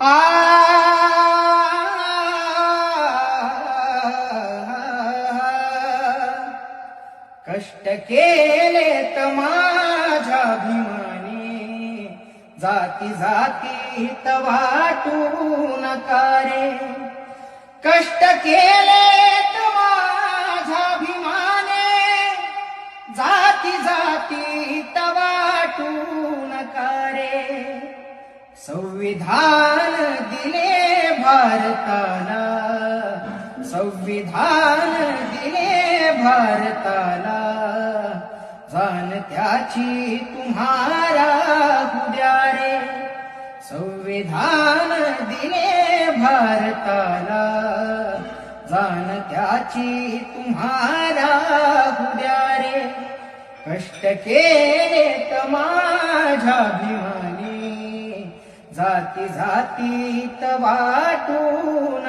आ कष्ट केले माझ्या भीमाने जाती जाती वाटू नका रे कष्ट केले माझ्या भीमाने जाती जाती संविधान दिले भारताला. संविधान दिले भारताला. जाण त्याची तुम्हारा उद्या रे संविधान दिले भारताला. जाण त्याची तुम्हारा उद्या रे कष्ट केले तर माझ्या भीमानी जाती जातीत वाटून